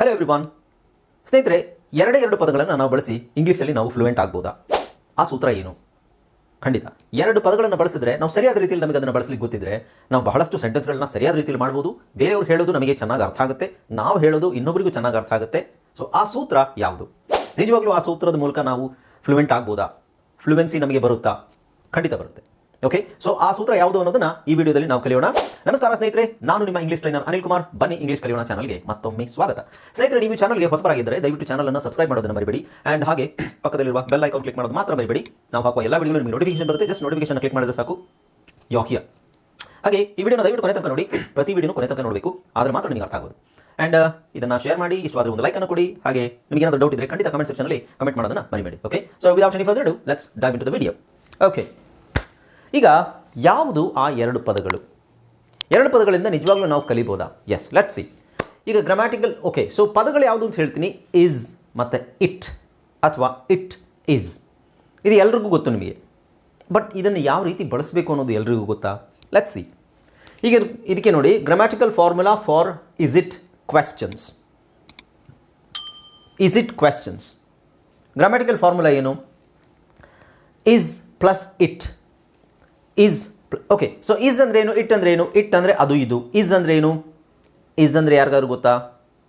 Hello everyone ಸ್ನೇಹಿತರೆ, ಎರಡೇ ಎರಡು ಪದಗಳನ್ನು ನಾವು ಬಳಸಿ ಇಂಗ್ಲೀಷಲ್ಲಿ ನಾವು ಫ್ಲೂಯೆಂಟ್ ಆಗ್ಬೋದಾ? ಆ ಸೂತ್ರ ಏನು? ಖಂಡಿತ. ಎರಡು ಪದಗಳನ್ನು ಬಳಸಿದ್ರೆ ನಾವು ಸರಿಯಾದ ರೀತಿಯಲ್ಲಿ ನಮಗೆ ಅದನ್ನು ಬಳಸಲಿಕ್ಕೆ ಗೊತ್ತಿದ್ರೆ ನಾವು ಬಹಳಷ್ಟು ಸೆಂಟೆನ್ಸ್ಗಳನ್ನ ಸರಿಯಾದ ರೀತಿಯಲ್ಲಿ ಮಾಡ್ಬೋದು. ಬೇರೆಯವ್ರು ಹೇಳೋದು ನಮಗೆ ಚೆನ್ನಾಗಿ ಅರ್ಥ ಆಗುತ್ತೆ. ನಾವು ಹೇಳೋದು ಇನ್ನೊಬ್ಬರಿಗೂ ಚೆನ್ನಾಗಿ ಅರ್ಥ ಆಗುತ್ತೆ. ಸೊ ಆ ಸೂತ್ರ ಯಾವುದು? ನಿಜವಾಗ್ಲೂ ಆ ಸೂತ್ರದ ಮೂಲಕ ನಾವು ಫ್ಲೂಯೆಂಟ್ ಆಗ್ಬೋದಾ? ಫ್ಲೂಯೆನ್ಸಿ ನಮಗೆ ಬರುತ್ತಾ? ಖಂಡಿತ ಬರುತ್ತೆ. ಓಕೆ ಸೊ ಆ ಸೂತ್ರ ಯಾವುದು ಅನ್ನೋದನ್ನ ಈ ವಿಡಿಯೋದಲ್ಲಿ ನಾವು ಕಲಿಯೋಣ. ನಮಸ್ಕಾರ ಸ್ನೇಹಿತರೆ, ನಾನು ನಿಮ್ಮ ಇಂಗ್ಲಿಷ್ ಟ್ರೈನರ್ ಅನಿಲ್ ಕುಮಾರ್. ಬನ್ನಿ ಇಂಗ್ಲಿಷ್ ಕಲಿಯೋಣ ಚಾನಲ್ಗೆ ಮತ್ತೊಮ್ಮೆ ಸ್ವಾಗತ. ಸ್ನೇಹಿತರೆ, ನೀವು ಚಾನಲ್ಗೆ ಹೊಸಬರಾಗಿದ್ದರೆ ದಯವಿಟ್ಟು ಚಾನಲ್ ಅನ್ನು ಸಬ್ಸ್ಕ್ರೈಬ್ ಮಾಡೋದನ್ನ ಬರಬೇಡಿ ಅಂಡ್ ಹಾಗೆ ಪಕ್ಕದಲ್ಲಿರುವ ಬೆಲ್ ಐಕಾನ್ ಕ್ಲಿಕ್ ಮಾಡೋದು ಮಾತ್ರ ಮರಿಬೇಡಿ. ನಾವು ಹಾಕುವ ಎಲ್ಲ ವಿಡಿಯೋ ನಿಮಗೆ ನೋಟಿಫಿಕೇಶನ್ ಬರುತ್ತೆ. ಜಸ್ಟ್ ನೋಟಿಫಿಕೇಶನ್ ಕ್ಲಿಕ್ ಮಾಡಿದ್ರೆ ಸಾಕು. ಯೋಕಿಯ ಹಾಗೆ ಈ ವಿಡಿಯೋನ ದಯವಿಟ್ಟು ಕೊನೆ ತನಕ ನೋಡಿ. ಪ್ರತಿ ವಿಡಿಯೋನು ಕೊನೆ ತನಕ ನೋಡಬೇಕು. ಆದರೆ ಮಾತ್ರ ನಿಮಗೆ ಅರ್ಥ ಆಗೋದು. ಅಂಡ್ ಇದನ್ನ ಶೇರ್ ಮಾಡಿ. ಇಷ್ಟವಾದ್ರೆ ಒಂದು ಲೈಕ್ ಅನ್ನು ಕೊಡಿ. ಹಾಗೆ ನಿಮಗೆ ಏನಾದರೂ ಡೌಟ್ ಇದ್ರೆ ಖಂಡಿತ ಕಮೆಂಟ್ ಸೆಕ್ಷನಲ್ಲಿ ಕಮೆಂಟ್ ಮಾಡೋದನ್ನ ಮರಿಬೇಡಿ. Okay so without any further do let's dive into the video okay ಈಗ ಯಾವುದು ಆ ಎರಡು ಪದಗಳು? ಎರಡು ಪದಗಳಿಂದ ನಿಜವಾಗ್ಲೂ ನಾವು ಕಲಿಬೋದಾ? ಎಸ್ ಲೆಟ್ ಸಿ ಈಗ ಗ್ರಾಮ್ಯಾಟಿಕಲ್ ಓಕೆ ಸೊ ಪದಗಳು ಯಾವುದು ಅಂತ ಹೇಳ್ತೀನಿ. ಇಸ್ ಮತ್ತು ಇಟ್ ಅಥವಾ ಇಟ್ ಇಸ್ ಇದು ಎಲ್ರಿಗೂ ಗೊತ್ತು ನಿಮಗೆ. ಬಟ್ ಇದನ್ನು ಯಾವ ರೀತಿ ಬಳಸಬೇಕು ಅನ್ನೋದು ಎಲ್ರಿಗೂ ಗೊತ್ತಾ? ಲೆಟ್ ಸಿ ಈಗ ಇದಕ್ಕೆ ನೋಡಿ grammatical formula for is it questions is it questions grammatical formula ಏನು? Is plus it is okay so is ಅಂದ್ರೆ ಏನು ಇಟ್ ಅಂದ್ರೆ ಏನು ಇಟ್ ಅಂದ್ರೆ ಅದು ಇದು. ಈಸ್ ಅಂದ್ರೆ ಏನು ಇಸ್ ಅಂದರೆ ಯಾರಿಗಾದ್ರು ಗೊತ್ತಾ?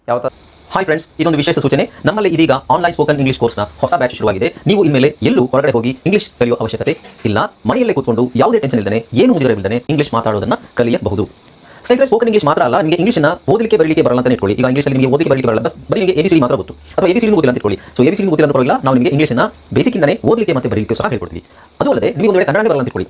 ಯಾವ ಹಾಯ್ ಫ್ರೆಂಡ್ಸ್ ಇದೊಂದು ವಿಶೇಷ ಸೂಚನೆ. ನಮ್ಮಲ್ಲಿ ಇದೀಗ ಆನ್ಲೈನ್ ಸ್ಪೋಕನ್ ಇಂಗ್ಲಿಷ್ ಕೋರ್ಸ್ನ ಹೊಸ ಬ್ಯಾಚ್ ಶುರುವಾಗಿದೆ. ನೀವು ಇನ್ಮೇಲೆ ಎಲ್ಲೂ ಹೊರಗಡೆ ಹೋಗಿ ಇಂಗ್ಲಿಷ್ ಕಲಿಯುವ ಅವಶ್ಯಕತೆ ಇಲ್ಲ. ಮನೆಯಲ್ಲೇ ಕೂತ್ಕೊಂಡು ಯಾವುದೇ ಟೆನ್ಷನ್ ಇಲ್ಲದೆ ಏನು ಮುಗಿದರೆ ಇಲ್ಲದೆ ಇಂಗ್ಲಿಷ್ ಮಾತಾಡೋದನ್ನ ಕಲಿಯಬಹುದು. ಸ್ನೇಹಿತರೆ ಸ್ಪೋಕನ್ ಇಂಗ್ಲಿಷ್ ಮಾತ್ರ ಅಲ್ಲ, ನಿಮಗೆ ಇಂಗ್ಲಿಷ್ನ ಓದಲಿಕ್ಕೆ ಬರಲಿಕ್ಕೆ ಬರಲ್ಲ ಅಂತ ಇಟ್ಕೊಳ್ಳಿ. ಈಗ ಇಂಗ್ಲಿಷಲ್ಲಿ ನಿಮಗೆ ಓದಲಿಕ್ಕೆ ಬರಲಿಕ್ಕೆ ಬರಲ್ಲ ಬರೀ ನಿಮಗೆ ಸಿ ಮಾತ್ರ ಗೊತ್ತು. ಅಥವಾ ಎಬಿಸಿಡಿ ಓದಿಲ್ಲ ಅಂತ ಇಟ್ಕೊಳ್ಳಿ. ಸೊ ಎಬಿಸಿಡಿ ಗೊತ್ತಿಲ್ಲ ಅಂತ ಪರವಾಗಿಲ್ಲ ನಾವು ನಿಮಗೆ ಇಂಗ್ಲಿಷ್ನ ಬೇಸಿಕ್ಕಿಂದನೇ ಓದಲಿಕ್ಕೆ ಮತ್ತೆ ಬರಲಿಕ್ಕೆ ಸಹ ಹೇಳ್ಕೊಡ್ತೀವಿ. ಅದು ಅಲ್ಲದೆ, ನಿಮಗೆ ಒಂದು ಕನ್ನಡ ಬರಲ್ಲ ಅಂತ ಇಟ್ಕೊಳ್ಳಿ.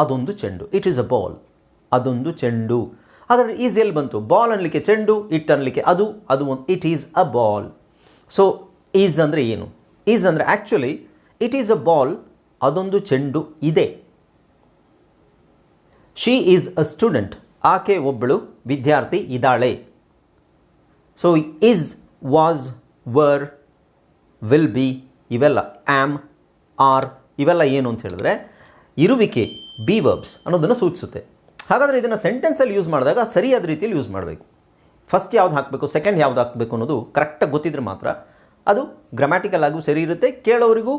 ಅದೊಂದು ಚೆಂಡು. ಇಟ್ ಈಸ್ ಅ ಬಾಲ್ ಅದೊಂದು ಚೆಂಡು. ಹಾಗಾದರೆ ಈಸ್ ಎಲ್ಲಿ ಬಂತು. ಬಾಲ್ ಅನ್ನಲಿಕ್ಕೆ ಚೆಂಡು ಇಟ್ ಅನ್ನಲಿಕ್ಕೆ ಅದು ಅದು ಒಂದು it is a ball so is ಅಂದರೆ ಏನು? ಈಸ್ ಅಂದರೆ actually it is a ball ಅದೊಂದು ಚೆಂಡು ಇದೆ. ಶಿ ಈಸ್ ಅ ಸ್ಟೂಡೆಂಟ್ ಆಕೆ ಒಬ್ಬಳು ವಿದ್ಯಾರ್ಥಿ ಇದ್ದಾಳೆ. So is was were will be ಇವೆಲ್ಲ ಆ್ಯಮ್ ಆರ್ ಇವೆಲ್ಲ ಏನು ಅಂತ ಹೇಳಿದ್ರೆ, ಇರುವಿಕೆ ಬಿ ವರ್ಬ್ಸ್ ಅನ್ನೋದನ್ನು ಸೂಚಿಸುತ್ತೆ. ಹಾಗಾದರೆ ಇದನ್ನು ಸೆಂಟೆನ್ಸಲ್ಲಿ ಯೂಸ್ ಮಾಡಿದಾಗ ಸರಿಯಾದ ರೀತಿಯಲ್ಲಿ ಯೂಸ್ ಮಾಡಬೇಕು. ಫಸ್ಟ್ ಯಾವ್ದು ಹಾಕಬೇಕು ಸೆಕೆಂಡ್ ಯಾವ್ದು ಹಾಕಬೇಕು ಅನ್ನೋದು ಕರೆಕ್ಟಾಗಿ ಗೊತ್ತಿದ್ರೆ ಮಾತ್ರ ಅದು ಗ್ರಾಮ್ಯಾಟಿಕಲ್ ಆಗೂ ಸರಿ ಇರುತ್ತೆ, ಕೇಳೋರಿಗೂ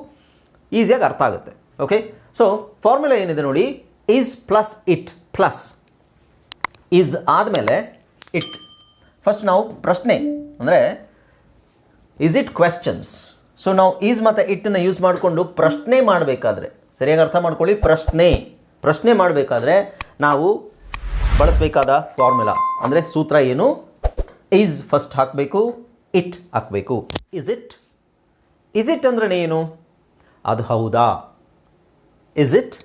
ಈಸಿಯಾಗಿ ಅರ್ಥ ಆಗುತ್ತೆ. ಓಕೆ ಸೊ ಫಾರ್ಮುಲಾ ಏನಿದೆ ನೋಡಿ is plus it plus is ಆದಮೇಲೆ ಇಟ್ ಫಸ್ಟ್ ನಾವು ಪ್ರಶ್ನೆ, ಅಂದರೆ ಈಸ್ ಇಟ್ ಕ್ವೆಶ್ಚನ್ಸ್ ಸೊ ನಾವು ಈಸ್ ಮತ್ತು ಇಟ್ಟನ್ನು ಯೂಸ್ ಮಾಡಿಕೊಂಡು ಪ್ರಶ್ನೆ ಮಾಡಬೇಕಾದ್ರೆ. ಸರಿಯಾಗಿ ಅರ್ಥ ಮಾಡ್ಕೊಳ್ಳಿ, ಪ್ರಶ್ನೆ. ಪ್ರಶ್ನೆ ಮಾಡಬೇಕಾದ್ರೆ ನಾವು ಬಳಸಬೇಕಾದ ಫಾರ್ಮುಲಾ ಅಂದರೆ ಸೂತ್ರ ಏನು? ಈಸ್ ಫಸ್ಟ್ ಹಾಕಬೇಕು ಇಟ್ ಹಾಕಬೇಕು. ಇಸ್ ಇಟ್ ಇಸ್ ಇಟ್ ಅಂದ್ರೆ ಏನು? ಅದು ಹೌದಾ? Is it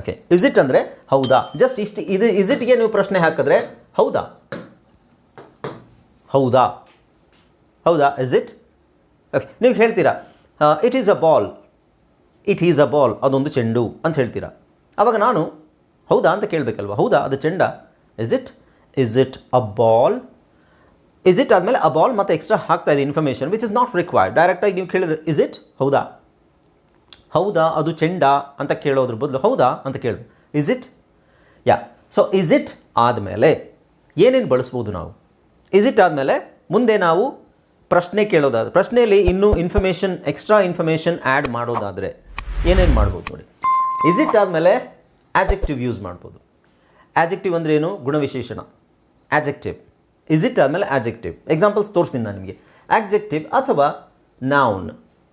okay is it ಅಂದರೆ ಹೌದಾ? ಜಸ್ಟ್ ಇಷ್ಟು ಇದು ಇಸ್ ಇಟ್ಗೆ ನೀವು ಪ್ರಶ್ನೆ ಹಾಕಿದ್ರೆ ಹೌದಾ? ಹೌದಾ? ಹೌದಾ? ಇಸ್ ಇಟ್ ಓಕೆ ನೀವು ಹೇಳ್ತೀರಾ it is a ball it is a ball ಅದೊಂದು ಚೆಂಡು ಅಂತ ಹೇಳ್ತೀರಾ. ಆವಾಗ ನಾನು ಹೌದಾ ಅಂತ ಕೇಳಬೇಕಲ್ವ? ಹೌದಾ? ಅದು ಚೆಂಡ. Is it is it a ball is it ಆದಮೇಲೆ ಅ ಬಾಲ್ ಮತ್ತು ಎಕ್ಸ್ಟ್ರಾ ಹಾಕ್ತಾ ಇದೆ information which is not required ಡೈರೆಕ್ಟಾಗಿ ನೀವು ಕೇಳಿದ್ರೆ ಇಸ್ ಇಟ್ ಹೌದಾ? ಹೌದಾ? ಅದು ಚೆಂಡ ಅಂತ ಕೇಳೋದ್ರ ಬದಲು ಹೌದಾ ಅಂತ ಕೇಳು. Is it yeah so is it ಆದಮೇಲೆ ಏನೇನು ಬಳಸ್ಬೋದು ನಾವು? ಇಸ್ ಇಟ್ ಆದಮೇಲೆ ಮುಂದೆ ನಾವು ಪ್ರಶ್ನೆ ಕೇಳೋದಾದ್ರೆ, ಪ್ರಶ್ನೆಯಲ್ಲಿ ಇನ್ನೂ ಇನ್ಫಾರ್ಮೇಷನ್ ಎಕ್ಸ್ಟ್ರಾ ಇನ್ಫಾರ್ಮೇಷನ್ ಆ್ಯಡ್ ಮಾಡೋದಾದರೆ ಏನೇನು ಮಾಡ್ಬೋದು ನೋಡಿ. ಇಸ್ ಇಟ್ ಆದಮೇಲೆ ಆ್ಯಜೆಕ್ಟಿವ್ ಯೂಸ್ ಮಾಡ್ಬೋದು. ಆ್ಯಜೆಕ್ಟಿವ್ ಅಂದರೆ ಏನು? ಗುಣವಿಶೇಷಣ. ಆ್ಯಜೆಕ್ಟಿವ್ ಇಸ್ ಇಟ್ ಆದಮೇಲೆ ಆ್ಯಜೆಕ್ಟಿವ್ ಎಕ್ಸಾಂಪಲ್ಸ್ ತೋರಿಸ್ತೀನಿ ನಾನು ನಿಮಗೆ. ಆ್ಯಜೆಕ್ಟಿವ್ ಅಥವಾ ನೌನ್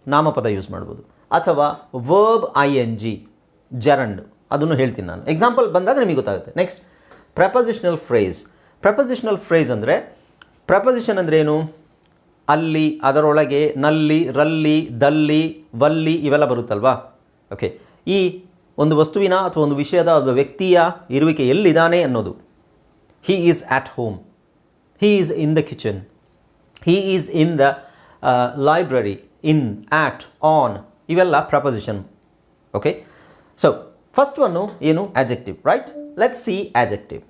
ನಾಮಪದ ಯೂಸ್ ಮಾಡ್ಬೋದು. ಅಥವಾ verb I N G gerund ಅದನ್ನು ಹೇಳ್ತೀನಿ ನಾನು. ಎಕ್ಸಾಂಪಲ್ ಬಂದಾಗ ನಿಮಗೆ ಗೊತ್ತಾಗುತ್ತೆ. Next prepositional phrase prepositional phrase ಅಂದರೆ ಪ್ರಪೊಸಿಷನ್ ಅಂದರೆ ಏನು? ಅಲ್ಲಿ, ಅದರೊಳಗೆ, ನಲ್ಲಿ, ರಲ್ಲಿ, ದಲ್ಲಿ, ವಲ್ಲಿ, ಇವೆಲ್ಲ ಬರುತ್ತಲ್ವಾ? ಓಕೆ ಈ ಒಂದು ವಸ್ತುವಿನ ಅಥವಾ ಒಂದು ವಿಷಯದ ಒಬ್ಬ ವ್ಯಕ್ತಿಯ ಇರುವಿಕೆ ಎಲ್ಲಿದ್ದಾನೆ ಅನ್ನೋದು. He is at home he is in the kitchen he is in the library in at on ಇವೆಲ್ಲ proposition okay so first one ಏನು? Adjective right let see adjective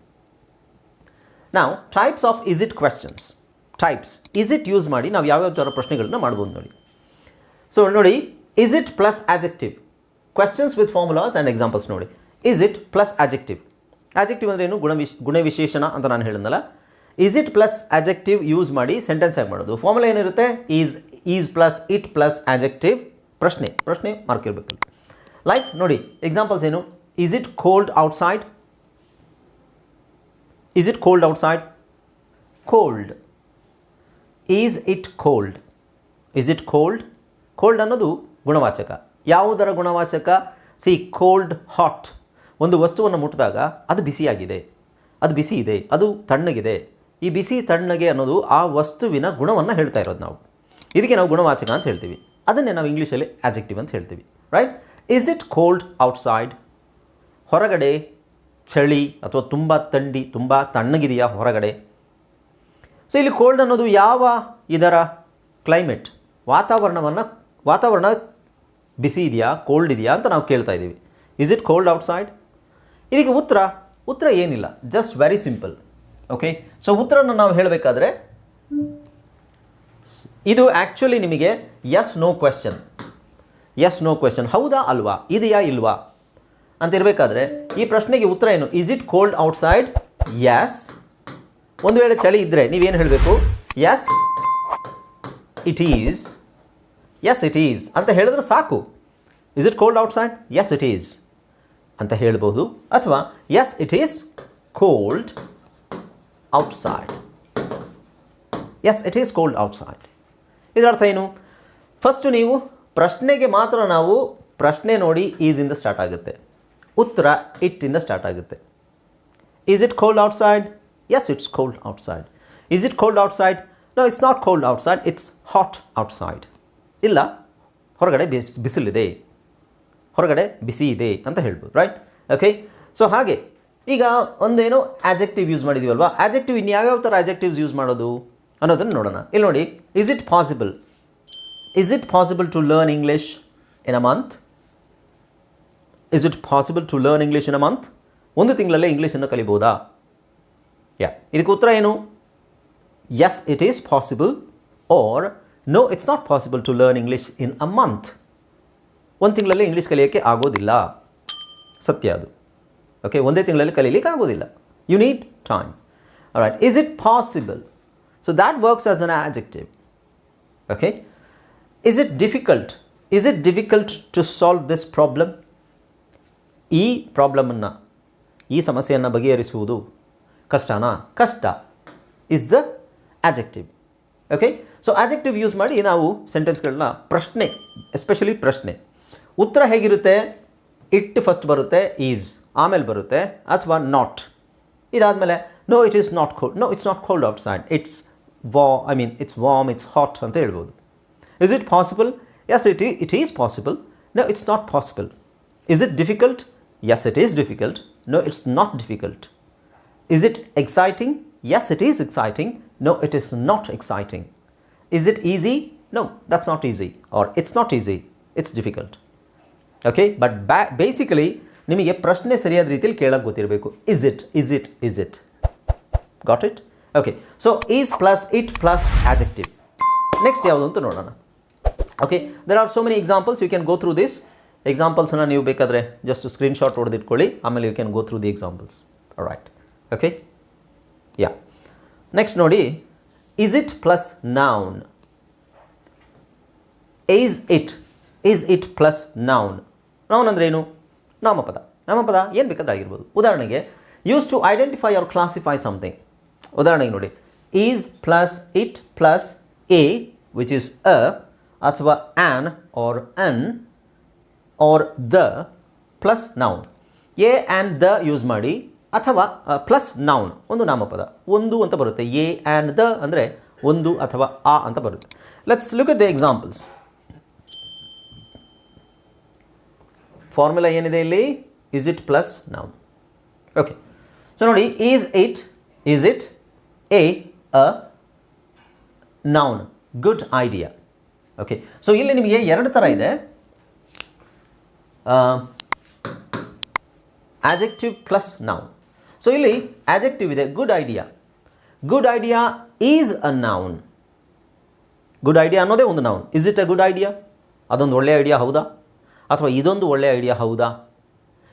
ನಾವು types of is it questions types is it use ಮಾಡಿ ನಾವು ಯಾವ್ಯಾವ ಥರ ಪ್ರಶ್ನೆಗಳನ್ನ ಮಾಡ್ಬೋದು ನೋಡಿ. ಸೊ ನೋಡಿ is it plus adjective questions with formulas and examples ನೋಡಿ. Is it plus adjective adjective ಅಂದ್ರೆ ಏನು? ಗುಣ ಗುಣ ಗುಣವಿಶೇಷಣ ಅಂತ ನಾನು ಹೇಳಿದ್ನಲ್ಲ. Is it plus adjective use ಮಾಡಿ ಸೆಂಟೆನ್ಸ್ ಆಗಿ ಮಾಡೋದು. ಫಾರ್ಮುಲಾ ಏನಿರುತ್ತೆ? Is is plus it plus adjective ಪ್ರಶ್ನೆ ಪ್ರಶ್ನೆ ಮಾರ್ಕ್ ಇರಬೇಕು. ಲೈಕ್ ನೋಡಿ ಎಕ್ಸಾಂಪಲ್ಸ್ ಏನು? Is it cold outside is it cold outside cold is it cold is it cold cold ಅನ್ನೋದು ಗುಣವಾಚಕ. ಯಾವುದರ ಗುಣವಾಚಕ? ಸಿ ಕೋಲ್ಡ್ ಹಾಟ್ ಒಂದು ವಸ್ತುವನ್ನು ಮುಟ್ಟಿದಾಗ ಅದು ಬಿಸಿಯಾಗಿದೆ. ಅದು ಬಿಸಿ ಇದೆ, ಅದು ತಣ್ಣಗಿದೆ. ಈ ಬಿಸಿ ತಣ್ಣಗೆ ಅನ್ನೋದು ಆ ವಸ್ತುವಿನ ಗುಣವನ್ನು ಹೇಳ್ತಾ ಇರೋದು ನಾವು. ಇದಕ್ಕೆ ನಾವು ಗುಣವಾಚಕ ಅಂತ ಹೇಳ್ತೀವಿ. ಅದನ್ನೇ ನಾವು ಇಂಗ್ಲೀಷಲ್ಲಿ ಆ್ಯಜೆಕ್ಟಿವ್ ಅಂತ ಹೇಳ್ತೀವಿ right is it cold outside ಹೊರಗಡೆ ಚಳಿ ಅಥವಾ ತುಂಬ ತಂಡಿ, ತುಂಬ ತಣ್ಣಗಿದೆಯಾ ಹೊರಗಡೆ? ಸೊ ಇಲ್ಲಿ ಕೋಲ್ಡ್ ಅನ್ನೋದು ಯಾವ ಇದರ? ಕ್ಲೈಮೇಟ್ ವಾತಾವರಣವನ್ನು, ವಾತಾವರಣ ಬಿಸಿ ಇದೆಯಾ ಕೋಲ್ಡ್ ಇದೆಯಾ ಅಂತ ನಾವು ಕೇಳ್ತಾ ಇದ್ದೀವಿ. ಇಸ್ ಇಟ್ ಕೋಲ್ಡ್ ಔಟ್ಸೈಡ್ ಇದಕ್ಕೆ ಉತ್ತರ ಉತ್ತರ ಏನಿಲ್ಲ just very simple okay so ಉತ್ತರನ ನಾವು ಹೇಳಬೇಕಾದ್ರೆ, ಇದು ಆ್ಯಕ್ಚುಲಿ ನಿಮಗೆ yes no question yes no question ಹೌದಾ, ಅಲ್ವಾ, ಇದೆಯಾ, ಇಲ್ವಾ? ಅಂತ ಇರಬೇಕಾದ್ರೆ, ಈ ಪ್ರಶ್ನೆಗೆ ಉತ್ತರ ಏನು? Is it cold outside yes ಒಂದು ವೇಳೆ ಚಳಿ ಇದ್ದರೆ ನೀವೇನು ಹೇಳಬೇಕು? Yes it is yes it is ಅಂತ ಹೇಳಿದ್ರೆ ಸಾಕು. Is it cold outside yes it is ಅಂತ ಹೇಳಬಹುದು. ಅಥವಾ yes it is cold outside yes it is cold outside ಇದರ ಅರ್ಥ ಏನು? ಫಸ್ಟು ನೀವು ಪ್ರಶ್ನೆಗೆ ಮಾತ್ರ ನಾವು ಪ್ರಶ್ನೆ ನೋಡಿ ಈಸಿಂದ ಸ್ಟಾರ್ಟ್ ಆಗುತ್ತೆ. ಉತ್ತರ ಇಟ್ಟಿಂದ ಸ್ಟಾರ್ಟ್ ಆಗುತ್ತೆ. Is it cold outside yes it's cold outside is it cold outside no it's not cold outside it's hot outside ಇಲ್ಲ, ಹೊರಗಡೆ ಬಿಸ್ ಬಿಸಿಲಿದೆ, ಹೊರಗಡೆ ಬಿಸಿ ಇದೆ ಅಂತ ಹೇಳ್ಬೋದು ರೈಟ್ ಓಕೆ ಸೊ ಹಾಗೆ, ಈಗ ಒಂದೇನು ಆಜೆಕ್ಟಿವ್ ಯೂಸ್ ಮಾಡಿದ್ದೀವಲ್ವಾ ಆಜೆಕ್ಟಿವ್ ಇನ್ನು ಯಾವ್ಯಾವ ಥರ ಆಜೆಕ್ಟಿವ್ಸ್ ಯೂಸ್ ಮಾಡೋದು ಅನ್ನೋದನ್ನು ನೋಡೋಣ. ಇಲ್ಲಿ ನೋಡಿ is it possible is it possible to learn English in a month is it possible to learn English in a month ಒಂದು ತಿಂಗಳಲ್ಲೇ ಇಂಗ್ಲೀಷನ್ನು ಕಲಿಬೋದಾ? ಯಾ ಇದಕ್ಕೆ ಉತ್ತರ ಏನು? Yes it is possible or no it's not possible to learn English in a month ಒಂದು ತಿಂಗಳಲ್ಲಿ English ಕಲಿಯೋಕ್ಕೆ ಆಗೋದಿಲ್ಲ. ಸತ್ಯ ಅದು. ಓಕೆ ಒಂದೇ ತಿಂಗಳಲ್ಲಿ ಕಲೀಲಿಕ್ಕೆ ಆಗೋದಿಲ್ಲ. You need time right is it possible so that works as an adjective okay is it difficult is it difficult to solve this problem ಈ ಪ್ರಾಬ್ಲಮನ್ನು ಈ ಸಮಸ್ಯೆಯನ್ನು ಬಗೆಹರಿಸುವುದು ಕಷ್ಟನಾ? ಕಷ್ಟ is the adjective okay so adjective use ಮಾಡಿ ನಾವು ಸೆಂಟೆನ್ಸ್ಗಳನ್ನ ಪ್ರಶ್ನೆ ಎಸ್ಪೆಷಲಿ ಪ್ರಶ್ನೆ. ಉತ್ತರ ಹೇಗಿರುತ್ತೆ? ಇಟ್ ಫಸ್ಟ್ ಬರುತ್ತೆ ಈಸ್ ಆಮೇಲೆ ಬರುತ್ತೆ ಅಥವಾ ನಾಟ್ ಇದಾದಮೇಲೆ no it is not cold no it's not cold outside it's wa I mean it's warm it's hot ಅಂತ ಹೇಳ್ಬೋದು. Is it possible yes it it is possible no it's not possible is it difficult yes it is difficult no it's not difficult Is it exciting? Yes, it is exciting. No, it is not exciting. Is it easy? No, that's not easy. Or it's not easy. It's difficult. Okay but ba basically ನಿಮಗೆ ಪ್ರಶ್ನೆ ಸರಿಯಾದ ರೀತಿಯಲ್ಲಿ ಕೇಳಕ್ಕೆ ಗೊತ್ತಿರಬೇಕು. Is it is it is it got it okay so is plus it plus adjective next ಯಾವುದು ಅಂತ ನೋಡೋಣ. Okay there are so many examples you can go through this ಎಕ್ಸಾಂಪಲ್ಸ್ನ ನೀವು ಬೇಕಾದರೆ ಜಸ್ಟ್ ಸ್ಕ್ರೀನ್ಶಾಟ್ ಹೊಡೆದಿಟ್ಕೊಳ್ಳಿ. ಆಮೇಲೆ you can go through the examples right okay yeah next ನೋಡಿ is it plus noun is it is it plus noun noun ಅಂದರೆ ಏನು ನಾಮಪದ. ನಾಮಪದ ಏನು ಬೇಕಾದ್ರೆ ಆಗಿರ್ಬೋದು. ಉದಾಹರಣೆಗೆ use to identify or classify something ಉದಾಹರಣೆಗೆ ನೋಡಿ. Is plus it plus a which is a ಅಥವಾ an or an or the plus noun a and the use ಮಾಡಿ ಅಥವಾ ಪ್ಲಸ್ ನೌನ್ ಒಂದು ನಾಮಪದ. ಒಂದು ಅಂತ ಬರುತ್ತೆ. ಎ ಆ್ಯಂಡ್ ದ ಅಂದರೆ ಒಂದು ಅಥವಾ ಆ ಅಂತ ಬರುತ್ತೆ. Let's look at the examples formula ಏನಿದೆ ಇಲ್ಲಿ? Is it plus noun okay so ನೋಡಿ is it is it a a noun good idea okay so ಇಲ್ಲಿ ನಿಮಗೆ ಎರಡು ಥರ ಇದೆ. ಆಜೆಕ್ಟಿವ್ ಪ್ಲಸ್ ನೌನ್ ಸೊ ಇಲ್ಲಿ ಆಜೆಕ್ಟಿವ್ ಇದೆ good idea good idea is a noun good idea ಅನ್ನೋದೇ ಒಂದು noun is it a good idea ಅದೊಂದು ಒಳ್ಳೆಯ ಐಡಿಯಾ ಹೌದಾ? ಅಥವಾ ಇದೊಂದು ಒಳ್ಳೆಯ ಐಡಿಯಾ ಹೌದಾ?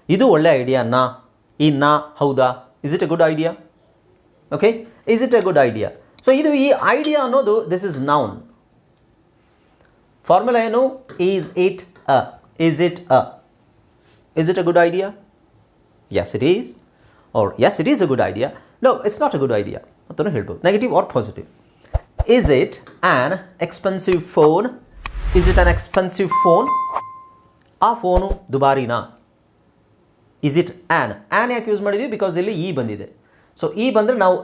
ಇದು ಒಳ್ಳೆಯ ಐಡಿಯಾ ನಾ, ಈ ನಾ ಹೌದಾ? Is it a good idea okay is it a good idea so ಇದು ಈ ಐಡಿಯಾ ಅನ್ನೋದು ದಿಸ್ ಇಸ್ ನೌನ್ ಫಾರ್ಮುಲಾ ಏನು? Is it a is it a is it a good idea yes it is or yes it is a good idea no it's not a good idea ಅಂತಲೂ ಹೇಳ್ಬೋದು negative or positive is it an expensive phone is it an expensive phone ಆ phone ದುಬಾರಿನಾ is it an an ಯಾಕೆ use ಮಾಡಿದ್ವಿ? Because ಇಲ್ಲಿ E ಬಂದಿದೆ. So E ಬಂದರೆ ನಾವು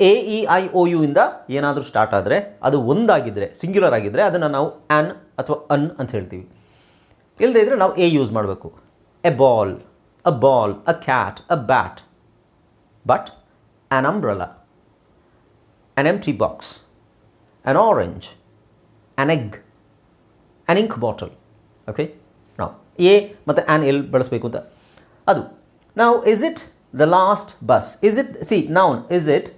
A E I O U ಇಂದ ಏನಾದರೂ ಸ್ಟಾರ್ಟ್ ಆದರೆ, ಅದು ಒಂದಾಗಿದ್ದರೆ ಸಿಂಗ್ಯುಲರ್ ಆಗಿದ್ದರೆ ಅದನ್ನು ನಾವು ಆ್ಯನ್ ಅಥವಾ ಅನ್ ಅಂತ ಹೇಳ್ತೀವಿ. ಇಲ್ಲದೇ ಇದ್ದರೆ ನಾವು ಎ ಯೂಸ್ ಮಾಡಬೇಕು. A ball a ball a cat a bat but an umbrella an empty box, an orange, an egg, an ink bottle. Okay ನಾವು ಎ ಮತ್ತು ಆ್ಯನ್ ಎಲ್ ಬಳಸಬೇಕು ಅಂತ. ಅದು. ನಾವು is it the last bus is it see noun is it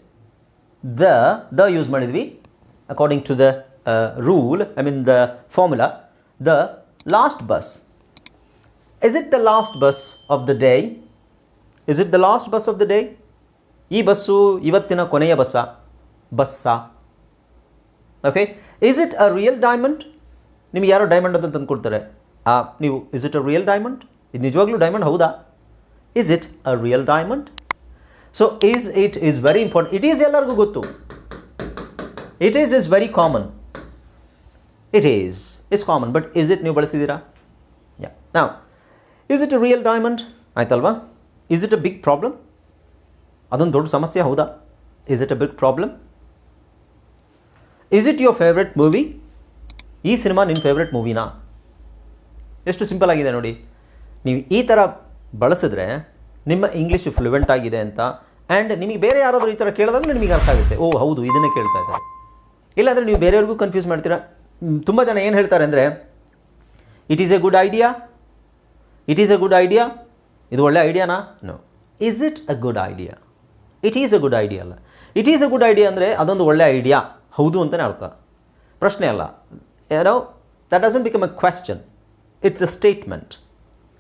the the use ಮಾಡಿದ್ವಿ? According to the rule I mean the formula the last bus is it the last bus of the day is it the last bus of the day ಈ bus ಇವತ್ತಿನ ಕೊನೆಯ ಬಸ್ಸಾ ಬಸ್ಸಾ. Okay is it a real diamond ನಿಮ್ಗೆ ಯಾರೋ diamond ಅಂತ ತಂದು ಕೊಡ್ತಾರೆ. ಆ, ನೀವು is it a real diamond ಇದು ನಿಜವಾಗ್ಲೂ ಡೈಮಂಡ್ ಹೌದಾ? Is it a real diamond so is it is very important it is ಎಲ್ಲರಿಗೂ ಗೊತ್ತು. It is is very common it is is common but is it ನೀವು ಬಳಸಿದ್ದೀರಾ? Yeah ನಾವು is it a real diamond ಆಯ್ತಲ್ವಾ? Is it a big problem ಅದೊಂದು ದೊಡ್ಡ ಸಮಸ್ಯೆ, ಹೌದಾ? Is it a big problem is it your favourite movie ಈ cinema ನಿನ್ನ ಫೇವ್ರೆಟ್ ಮೂವಿನಾ ಎಷ್ಟು ಸಿಂಪಲ್ ಆಗಿದೆ ನೋಡಿ. ನೀವು ಈ ಥರ ಬಳಸಿದ್ರೆ ನಿಮ್ಮ ಇಂಗ್ಲೀಷ್ ಫ್ಲೂಯೆಂಟ್ ಆಗಿದೆ ಅಂತ ಆ್ಯಂಡ್ ನಿಮಗೆ ಬೇರೆ ಯಾರಾದರೂ ಈ ಥರ ಕೇಳಿದಾಗ ನಿಮಗೆ ಅರ್ಥ ಆಗುತ್ತೆ. ಓ, ಹೌದು, ಇದನ್ನೇ ಕೇಳ್ತಾ ಇದ್ದಾರೆ. ಇಲ್ಲಾಂದರೆ ನೀವು ಬೇರೆಯವ್ರಿಗೂ ಕನ್ಫ್ಯೂಸ್ ಮಾಡ್ತೀರಾ? ತುಂಬ ಜನ ಏನು ಹೇಳ್ತಾರೆ ಅಂದರೆ it is a good idea it is a good idea ಇದು ಒಳ್ಳೆ ಐಡಿಯಾನಾ no is it a good idea it is a good idea ಅಲ್ಲ. It is a good idea ಅಂದರೆ ಅದೊಂದು ಒಳ್ಳೆ ಐಡಿಯಾ ಹೌದು ಅಂತಲೇ ಅರ್ಥ. ಪ್ರಶ್ನೆ ಅಲ್ಲ. ಏನೋ that doesn't become a question it's a statement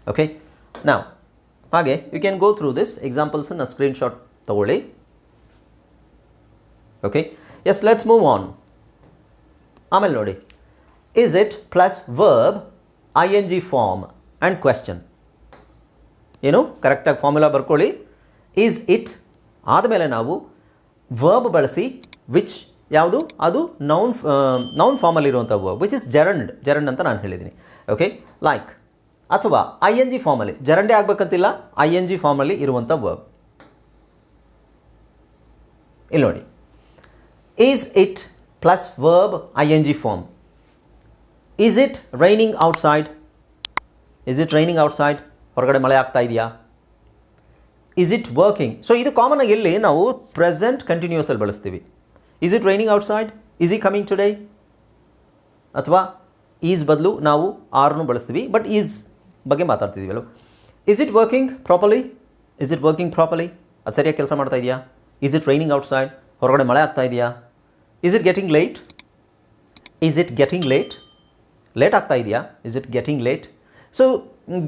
okay ನಾವು ಹಾಗೆ you can go through this ಎಕ್ಸಾಂಪಲ್ಸನ್ನು screenshot ತಗೊಳ್ಳಿ. Okay yes let's move on ಆಮೇಲೆ ನೋಡಿ. Is it plus verb I N G form and question ಏನು ಕರೆಕ್ಟಾಗಿ ಫಾರ್ಮುಲಾ ಬರ್ಕೊಳ್ಳಿ. Is it ಆದಮೇಲೆ ನಾವು ವರ್ಬ್ ಬಳಸಿ ವಿಚ್ ಯಾವುದು? ಅದು noun noun ಫಾರ್ಮಲ್ಲಿರುವಂಥ verb which is gerund gerund ಅಂತ ನಾನು ಹೇಳಿದ್ದೀನಿ. ಓಕೆ ಲೈಕ್ ಅಥವಾ ಐ ಎನ್ ಜಿ ಫಾರ್ಮಲ್ಲಿ ಜರಂಡೇ ಆಗಬೇಕಂತಿಲ್ಲ ಐ ಎನ್ ಜಿ ಫಾರ್ಮಲ್ಲಿ ಇರುವಂಥ ವರ್ಬ್ ಇಲ್ಲಿ ನೋಡಿ. Is it plus verb I N G form is it raining outside is it raining outside ಹೊರಗಡೆ ಮಳೆ ಆಗ್ತಾ ಇದೆಯಾ? ಇಸ್ ಇಟ್ ವರ್ಕಿಂಗ್ ಸೊ ಇದು ಕಾಮನ್ ಆಗಿ ಎಲ್ಲಿ ನಾವು ಪ್ರೆಸೆಂಟ್ ಕಂಟಿನ್ಯೂಸಲ್ಲಿ ಬಳಸ್ತೀವಿ. Is it raining outside is he coming today ಅಥವಾ ಈಸ್ ಬದಲು ನಾವು ಆರ್ನು ಬಳಸ್ತೀವಿ. ಬಟ್ ಈಸ್ ಬಗ್ಗೆ ಮಾತಾಡ್ತಿದ್ದೀವಿ ಅಲ್ವ? Is it working properly is it working properly ಅದು ಸರಿಯಾಗಿ ಕೆಲಸ ಮಾಡ್ತಾ ಇದೆಯಾ? ಇಸ್ ಇಟ್ ರೈನಿಂಗ್ ಔಟ್ಸೈಡ್ ಹೊರಗಡೆ ಮಳೆ ಆಗ್ತಾ ಇದೆಯಾ? Is it getting late is it getting late late ಆಗ್ತಾ ಇದೆಯಾ? Is it getting late so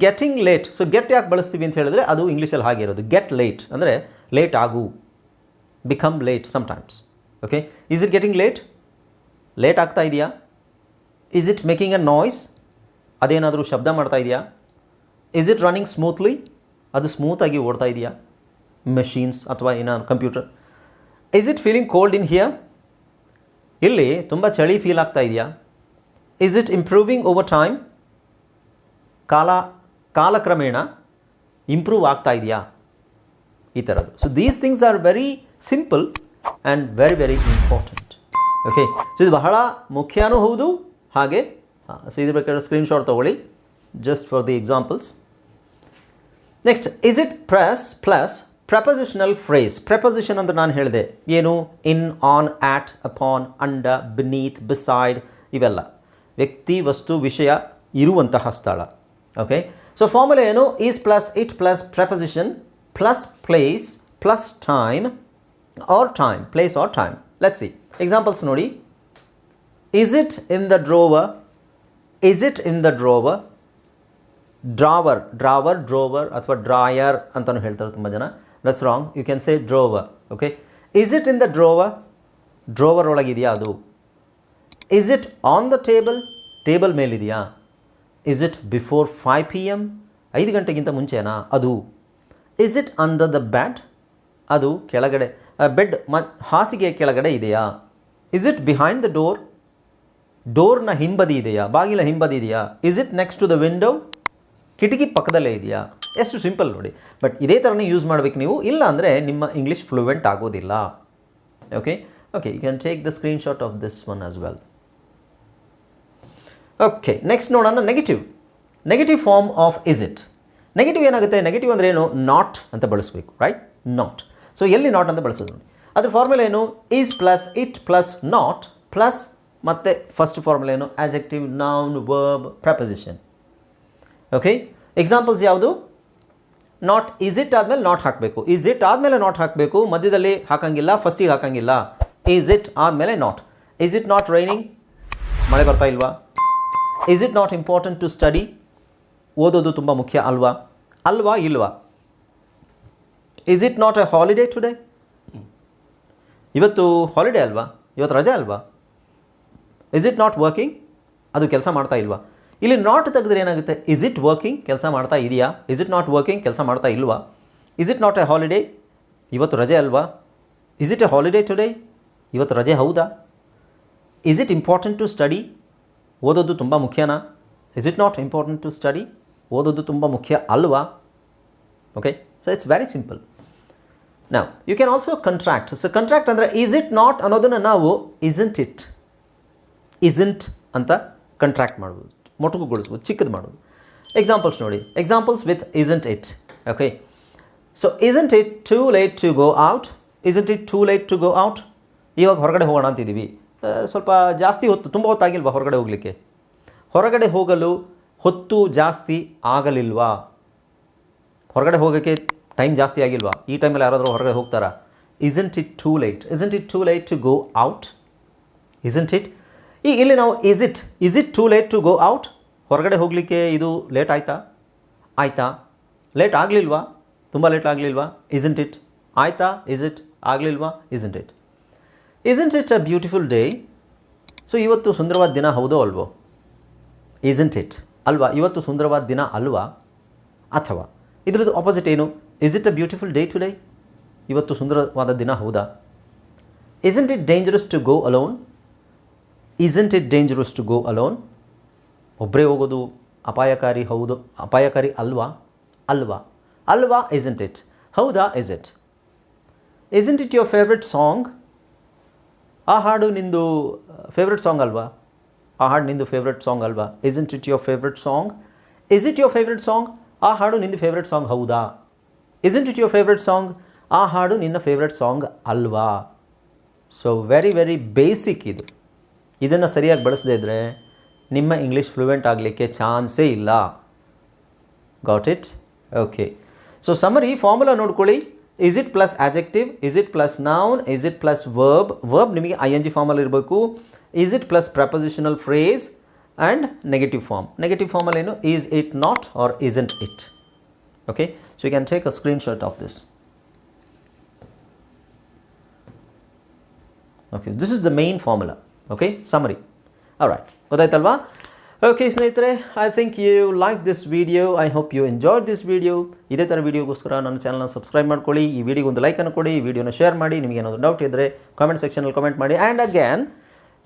getting late so get ಯಾಕೆ ಬಳಸ್ತೀವಿ ಅಂತ ಹೇಳಿದ್ರೆ ಅದು ಇಂಗ್ಲೀಷಲ್ಲಿ ಹಾಗೆ ಇರೋದು. ಗೆಟ್ ಲೇಟ್ ಅಂದರೆ ಲೇಟ್ ಆಗು. Become late sometimes okay is it getting late late ಆಗ್ತಾ ಇದೆಯಾ? Is it making a noise ಅದೇನಾದರೂ ಶಬ್ದ ಮಾಡ್ತಾ ಇದೆಯಾ? ಈಸ್ ಇಟ್ ರನ್ನಿಂಗ್ ಸ್ಮೂತ್ಲಿ ಅದು ಸ್ಮೂತಾಗಿ ಓಡ್ತಾ ಇದೆಯಾ? ಮೆಷೀನ್ಸ್ ಅಥವಾ ಏನಾದ್ರು computer is it feeling cold in here ಇಲ್ಲಿ ತುಂಬ ಚಳಿ ಫೀಲ್ ಆಗ್ತಾ ಇದೆಯಾ? Is it improving over time ಕಾಲ, ಕಾಲಕ್ರಮೇಣ ಇಂಪ್ರೂವ್ ಆಗ್ತಾ ಇದೆಯಾ? ಈ ಥರದ್ದು. So these things are very simple and very very important okay so ಇದು ಬಹಳ ಮುಖ್ಯನೂ ಹೌದು, ಹಾಗೆ ಸೊ ಇದ್ರ ಬೇಕಾದ್ರೆ ಸ್ಕ್ರೀನ್ಶಾಟ್ ತೊಗೊಳ್ಳಿ just for the examples next is it press plus prepositional phrase preposition ಅಂತ ನಾನು ಹೇಳಿದೆ. ಏನು? In on at upon under beneath beside ಇವೆಲ್ಲ. ವ್ಯಕ್ತಿ, ವಸ್ತು, ವಿಷಯ ಇರುವಂತಹ ಸ್ಥಳ. ಓಕೆ ಸೊ ಫಾರ್ಮುಲಾ ಏನು is plus it plus preposition plus place plus time or time place or time let's see examples ನೋಡಿ. Is it in the drawer is it in the drawer drawer drawer drawer ಅಥವಾ drawer ಅಂತಲೂ ಹೇಳ್ತಾರೆ ತುಂಬ ಜನ. That's wrong you can say drawer okay is it in the drawer drawer ಒಳಗಿದೆಯಾ ಅದು? Is it on the table table ಮೇಲಿದೆಯಾ? Is it before five P M ಐದು ಗಂಟೆಗಿಂತ ಮುಂಚೆನಾ? ಅದು. Is it under the bat ಅದು ಕೆಳಗಡೆ. ಬೆಡ್ ಮ ಹಾಸಿಗೆ ಕೆಳಗಡೆ ಇದೆಯಾ? Is it behind the door ಡೋರ್ನ ಹಿಂಬದಿ ಇದೆಯಾ? ಬಾಗಿಲ ಹಿಂಬದಿ ಇದೆಯಾ? Is it next to the window ಕಿಟಕಿ ಪಕ್ಕದಲ್ಲೇ ಇದೆಯಾ? ಎಷ್ಟು ಸಿಂಪಲ್ ನೋಡಿ. ಬಟ್ ಇದೇ ಥರನೇ ಯೂಸ್ ಮಾಡಬೇಕು ನೀವು. ಇಲ್ಲ ಅಂದರೆ ನಿಮ್ಮ ಇಂಗ್ಲೀಷ್ ಫ್ಲೂವೆಂಟ್ ಆಗೋದಿಲ್ಲ. Okay okay you can take the screenshot of this one as well okay next ನೋಡೋಣ negative negative form of is it negative ಏನಾಗುತ್ತೆ? ನೆಗೆಟಿವ್ ಅಂದರೆ ಏನು? ನಾಟ್ ಅಂತ ಬಳಸಬೇಕು ರೈಟ್ ನಾಟ್ ಸೊ ಎಲ್ಲಿ ನಾಟ್ ಅಂತ ಬಳಸೋದು ಅದ್ರ ಫಾರ್ಮುಲಾ ಏನು? Is plus it plus not plus ಮತ್ತು ಫಸ್ಟ್ ಫಾರ್ಮುಲಾ ಏನು? Adjective noun verb preposition okay examples ಯಾವುದು? ನಾಟ್ ಈಸ್ ಇಟ್ ಆದಮೇಲೆ ನಾಟ್ ಹಾಕಬೇಕು. ಈಸ್ ಇಟ್ ಆದಮೇಲೆ ನಾಟ್ ಹಾಕಬೇಕು? ಮಧ್ಯದಲ್ಲಿ ಹಾಕಂಗಿಲ್ಲ ಫಸ್ಟಿಗೆ ಹಾಕಂಗಿಲ್ಲ. ಈಸ್ ಇಟ್ ಆದಮೇಲೆ not is it not raining ಮಳೆ ಬರ್ತಾ ಇಲ್ವಾ? Is it not important to study ಓದೋದು ತುಂಬ ಮುಖ್ಯ ಅಲ್ವಾ? ಅಲ್ವಾ ಇಲ್ವಾ? Is it not a holiday today ಇವತ್ತು ಹಾಲಿಡೇ ಅಲ್ವಾ? ಇವತ್ತು ರಜೆ ಅಲ್ವಾ? ಇಸ್ ಇಟ್ ನಾಟ್ ವರ್ಕಿಂಗ್ ಅದು ಕೆಲಸ ಮಾಡ್ತಾ ಇಲ್ವಾ? ಇಲ್ಲಿ ನಾಟ್ ತೆಗೆದ್ರೆ ಏನಾಗುತ್ತೆ? ಇಸ್ ಇಟ್ ವರ್ಕಿಂಗ್ ಕೆಲಸ ಮಾಡ್ತಾ ಇದೆಯಾ? ಇಸ್ ಇಟ್ ನಾಟ್ ವರ್ಕಿಂಗ್ ಕೆಲಸ ಮಾಡ್ತಾ ಇಲ್ವಾ? Is it not a holiday ಇವತ್ತು ರಜೆ ಅಲ್ವಾ? Is it a holiday today ಇವತ್ತು ರಜೆ ಹೌದಾ? Is it important to study ಓದೋದು ತುಂಬ ಮುಖ್ಯನಾ? Is it not important to study ಓದೋದು ತುಂಬ ಮುಖ್ಯ ಅಲ್ವಾ? Okay so it's very simple ನಾವು you can also contract so contract ಅಂದರೆ ಈಸ್ ಇಟ್ ನಾಟ್ ಅನ್ನೋದನ್ನು ನಾವು ಇಸಂಟ್ ಇಟ್ ಇಸಂಟ್ ಅಂತ ಕಂಟ್ರಾಕ್ಟ್ ಮಾಡ್ಬೋದು, ಮೊಟಕುಗೊಳಿಸ್ಬೋದು, ಚಿಕ್ಕದು ಮಾಡ್ಬೋದು. ಎಕ್ಸಾಂಪಲ್ಸ್ ನೋಡಿ. Examples with isn't it okay so isn't it too late to go out isn't it too late to go out ಇವಾಗ ಹೊರಗಡೆ ಹೋಗೋಣ ಅಂತಿದ್ದೀವಿ. ಸ್ವಲ್ಪ ಜಾಸ್ತಿ ಹೊತ್ತು, ತುಂಬ ಹೊತ್ತಾಗಿಲ್ವಾ ಹೊರಗಡೆ ಹೋಗಲಿಕ್ಕೆ? ಹೊರಗಡೆ ಹೋಗಲು ಹೊತ್ತು ಜಾಸ್ತಿ ಆಗಲಿಲ್ವಾ? ಹೊರಗಡೆ ಹೋಗೋಕ್ಕೆ ಟೈಮ್ ಜಾಸ್ತಿ ಆಗಿಲ್ವಾ? ಈ ಟೈಮಲ್ಲಿ ಯಾರಾದರೂ ಹೊರಗಡೆ ಹೋಗ್ತಾರಾ? Isn't it too light isn't it too light to go out isn't it ಈ, ಇಲ್ಲಿ ನಾವು is it is it too late to go out ಹೊರಗಡೆ ಹೋಗಲಿಕ್ಕೆ ಇದು ಲೇಟ್ ಆಯಿತಾ? ಆಯಿತಾ? ಲೇಟ್ ಆಗಲಿಲ್ವಾ? ತುಂಬ ಲೇಟ್ ಆಗಲಿಲ್ವಾ? ಇಸಂಟ್ ಇಟ್ ಆಯಿತಾ? Is it ಆಗಲಿಲ್ವಾ? Isn't it isn't it a beautiful day so ಇವತ್ತು ಸುಂದರವಾದ ದಿನ ಹೌದೋ ಅಲ್ವೋ? ಇಸಂಟ್ ಇಟ್ ಅಲ್ವಾ? ಇವತ್ತು ಸುಂದರವಾದ ದಿನ ಅಲ್ವಾ? ಅಥವಾ ಇದ್ರದ್ದು ಆಪೋಸಿಟ್ ಏನು? Is it a beautiful day today ಇವತ್ತು ಸುಂದರವಾದ ದಿನ ಹೌದಾ? Isn't it dangerous to go alone isn't it dangerous to go alone ಒಬ್ಬರೇ ಹೋಗೋದು ಅಪಾಯಕಾರಿ ಹೌದು, ಅಪಾಯಕಾರಿ ಅಲ್ವಾ? ಅಲ್ವಾ? ಅಲ್ವಾ ಇಸಂಟ್ ಇಟ್ ಹೌದಾ is it isn't it your favourite song ಆ ಹಾಡು ನಿಂದು ಫೇವ್ರೆಟ್ ಸಾಂಗ್ ಅಲ್ವಾ? ಆ ಹಾಡು ನಿಂದು ಫೇವ್ರೆಟ್ ಸಾಂಗ್ ಅಲ್ವಾ? Isn't it your favourite song is it your favourite song ಆ ಹಾಡು ನಿಂದು ಫೇವ್ರೆಟ್ ಸಾಂಗ್ ಹೌದಾ? Isn't it your favourite song ಆ ಹಾಡು ನಿನ್ನ ಫೇವ್ರೆಟ್ ಸಾಂಗ್ ಅಲ್ವಾ? ಸೊ ವೆರಿ ವೆರಿ ಬೇಸಿಕ್ ಇದು. ಇದನ್ನು ಸರಿಯಾಗಿ ಬಳಸದೇ ಇದ್ದರೆ ನಿಮ್ಮ ಇಂಗ್ಲೀಷ್ ಫ್ಲೂಯೆಂಟ್ ಆಗಲಿಕ್ಕೆ ಚಾನ್ಸೇ ಇಲ್ಲ. Got it okay so summary formula ನೋಡ್ಕೊಳ್ಳಿ. Is it plus adjective is it plus noun is it plus verb verb ನಿಮಗೆ ಐ ಎನ್ ಜಿ ಫಾರ್ಮಲ್ಲಿ ಇರಬೇಕು is it plus prepositional phrase and negative form negative ಫಾರ್ಮಲ್ಲಿ ಏನು? Is it not or isn't it okay so you can take a screenshot of this okay this is the main formula okay summary right ಗೊತ್ತಾಯ್ತಲ್ವಾ? Okay ಸ್ನೇಹಿತರೆ I think you like this video I hope you enjoy this video ಇದೇ ಥರ ವೀಡಿಯೋಗೋಸ್ಕರ ನನ್ನ ಚಾನಲ್ನ subscribe ಮಾಡ್ಕೊಳ್ಳಿ ಈ ವಿಡಿಯೋಗೆ ಒಂದು ಲೈಕನ್ನು ಕೊಡಿ ಈ ವಿಡಿಯೋನ ಶೇರ್ ಮಾಡಿ ನಿಮಗೆ ಏನಾದರೂ ಡೌಟ್ ಇದ್ದರೆ ಕಾಮೆಂಟ್ ಸೆಕ್ಷನಲ್ಲಿ ಕಮೆಂಟ್ ಮಾಡಿ ಆ್ಯಂಡ್ ಅಗೇನ್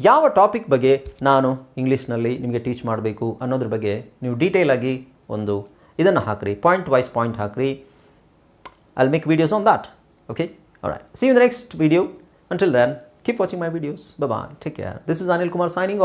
ಯಾವ ಟಾಪಿಕ್ ಬಗ್ಗೆ ನಾನು ಇಂಗ್ಲೀಷ್ನಲ್ಲಿ ನಿಮಗೆ ಟೀಚ್ ಮಾಡಬೇಕು ಅನ್ನೋದ್ರ ಬಗ್ಗೆ ನೀವು ಡೀಟೇಲ್ ಆಗಿ ಒಂದು ಇದನ್ನು ಹಾಕ್ರಿ ಪಾಯಿಂಟ್ ವೈಸ್ ಪಾಯಿಂಟ್ ಹಾಕ್ರಿ I make videos on that. Okay Alright. See you in the next video. Until then, keep watching my videos. Bye bye. Take care. This is Anil Kumar signing.